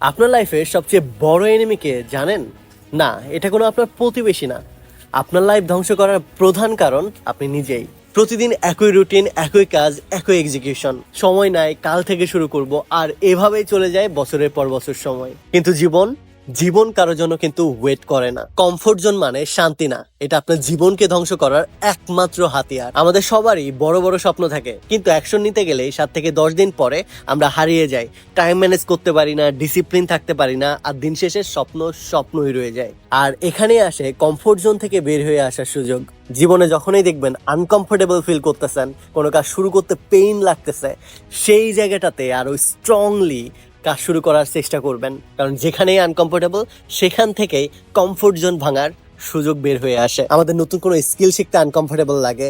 আপনার লাইফের সবচেয়ে বড় এনিমিকে জানেন? না, এটা কোনো আপনার প্রতিবেশী না। আপনার লাইফ ধ্বংস করার প্রধান কারণ আপনি নিজেই। প্রতিদিন একই রুটিন একই কাজ, একই এক্সিকিউশন সময় নাই, কাল থেকে শুরু করব, আর এভাবেই চলে যায় বছরের পর বছর সময়। কিন্তু জীবন জীবন কারোর জন্য কিন্তু ওয়েট করে না। কমফোর্ট জোন মানে শান্তি না। এটা আপনার জীবনকে ধ্বংস করার একমাত্র হাতিয়ার। আমাদের সবারই বড় বড় স্বপ্ন থাকে। কিন্তু অ্যাকশন নিতে গেলে সাত থেকে দশ দিন পরে আমরা হারিয়ে যাই। টাইম ম্যানেজ করতে পারি না ডিসিপ্লিন থাকতে পারি না, আর দিন শেষে স্বপ্ন স্বপ্নই রয়ে যায়। আর এখানে আসে কমফোর্ট জোন থেকে বের হয়ে আসার সুযোগ। জীবনে যখনই দেখবেন আনকমফোর্টেবল ফিল করতেছেন, কোনো কাজ শুরু করতে পেইন লাগতেছে, সেই জায়গাটাতে আরও স্ট্রংলি কাজ শুরু করার চেষ্টা করবেন। কারণ যেখানেই আনকমফোর্টেবল সেখান থেকেই কমফোর্ট জোন ভাঙার সুযোগ বের হয়ে আসে। আমাদের নতুন কোনো স্কিল শিখতে আনকমফোর্টেবল লাগে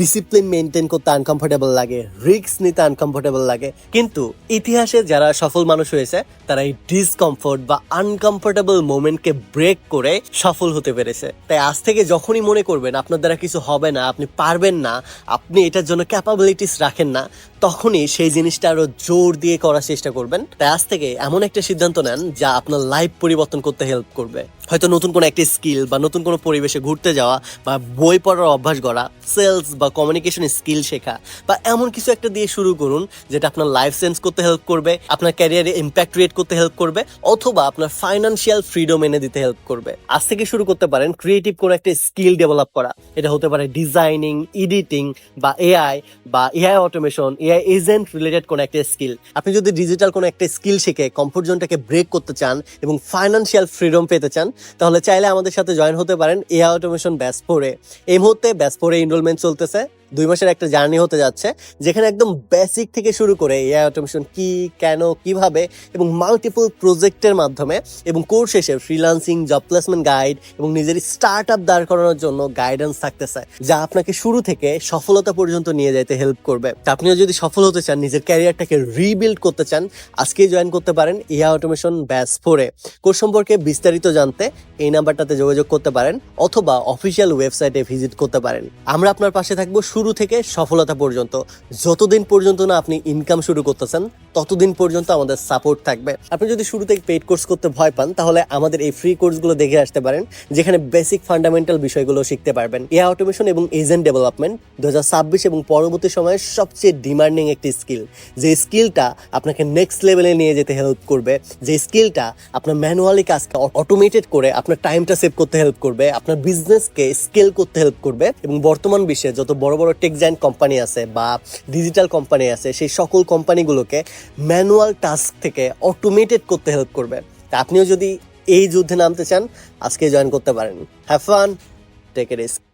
ডিসিপ্লিন মেনটেন করতে আনকমফোর্টেবল লাগে রিস্ক নিতে আনকমফোর্টেবল লাগে। কিন্তু ইতিহাসে যারা সফল মানুষ হয়েছে, তারা এই ডিসকমফোর্ট বা আনকমফোর্টেবল মোমেন্টকে ব্রেক করে সফল হতে পেরেছে। তাই আজ থেকে যখনই মনে করবেন, আপনার দ্বারা কিছু হবে না, আপনি পারবেন না, আপনি এটার জন্য ক্যাপাবিলিটিস রাখেন না, তখনই সেই জিনিসটা আরও জোর দিয়ে করার চেষ্টা করবেন। তাই আজ থেকে এমন একটা সিদ্ধান্ত নেন যা আপনার লাইফ পরিবর্তন করতে হেল্প করবে। হয়তো নতুন কোনো একটা স্কিল বা নতুন কোনো পরিবেশে ঘুরতে যাওয়া বা বই পড়ার অভ্যাস করা সেলস বা কমিউনিকেশন স্কিল শেখা বা এমন কিছু একটা দিয়ে শুরু করুন যেটা আপনার লাইফ সেন্স করতে হেল্প করবে, আপনার ক্যারিয়ারে ইম্প্যাক্ট ক্রিয়েট করতে হেল্প করবে অথবা আপনার ফাইন্যান্সিয়াল ফ্রিডম এনে দিতে হেল্প করবে। আজ থেকে শুরু করতে পারেন ক্রিয়েটিভ কোনো একটা স্কিল ডেভেলপ করা। এটা হতে পারে ডিজাইনিং এডিটিং বা এআই বা AI automation AI agent related কোনো একটা স্কিল আপনি যদি ডিজিটাল কোনো একটা স্কিল শিখে কমফোর্ট জোনটাকে ব্রেক করতে চান এবং ফাইন্যান্সিয়াল ফ্রিডম পেতে চান তাহলে চাইলে আমাদের সাথে জয়েন হতে পারেন এআই অটোমেশন ব্যাস ফোরে এই মুহূর্তে ব্যাস ফোরে এনরোলমেন্ট চলতেছে। দুই মাসের একটা জার্নি হতে যাচ্ছে, যেখানে একদম বেসিক থেকে শুরু করে এআই অটোমেশন কি, কেন, কীভাবে এবং মাল্টিপল প্রজেক্টের মাধ্যমে এবং কোর্স শেষে ফ্রিলান্সিং জব প্লেসমেন্ট গাইড এবং নিজের স্টার্ট আপ দাঁড় করানোর জন্য গাইডেন্স থাকতে থাকতেছে, যা আপনাকে শুরু থেকে সফলতা পর্যন্ত নিয়ে যেতে হেল্প করবে। আপনিও যদি সফল হতে চান, নিজের ক্যারিয়ারটাকে রিবিল্ড করতে চান, আজকেই জয়েন করতে পারেন এআই অটোমেশন ব্যাস ফোরে কোর্স সম্পর্কে বিস্তারিত জানতে এই নাম্বারটাতে যোগাযোগ করতে পারেন অথবা অফিসিয়াল ওয়েবসাইটে ভিজিট করতে পারেন। আমরা আপনার পাশে থাকব শুরু থেকে সফলতা পর্যন্ত, যতদিন পর্যন্ত না আপনি ইনকাম শুরু করতেছেন, ততদিন পর্যন্ত আমাদের সাপোর্ট থাকবে। আপনি যদি শুরু থেকে পেইড কোর্স করতে ভয় পান, তাহলে আমাদের এই ফ্রি কোর্সগুলো দেখে আসতে পারেন, যেখানে বেসিক ফান্ডামেন্টাল বিষয়গুলো শিখতে পারবেন। এআই অটোমেশন এবং এজেন্ট ডেভেলপমেন্ট দু এবং পরবর্তী সময়ে সবচেয়ে ডিমান্ডিং একটি স্কিল যে স্কিলটা আপনাকে নেক্সট লেভেলে নিয়ে যেতে হেল্প করবে, যে স্কিলটা আপনার ম্যানুয়ালি কাজকে অটোমেটেড করে আপনার টাইমটা সেভ করতে হেল্প করবে, আপনার বিজনেসকে স্কেল করতে হেল্প করবে এবং বর্তমান বিশ্বে যত বড় বড় টেক জায়ান্ট কোম্পানি আছে বা ডিজিটাল কোম্পানি আছে, সেই সকল কোম্পানিগুলোকে ম্যানুয়াল টাস্ক থেকে অটোমেটেড করতে হেল্প করবে। তা আপনিও যদি এই যুদ্ধে নামতে চান, আজকে জয়েন করতে পারেন। Have fun take a risk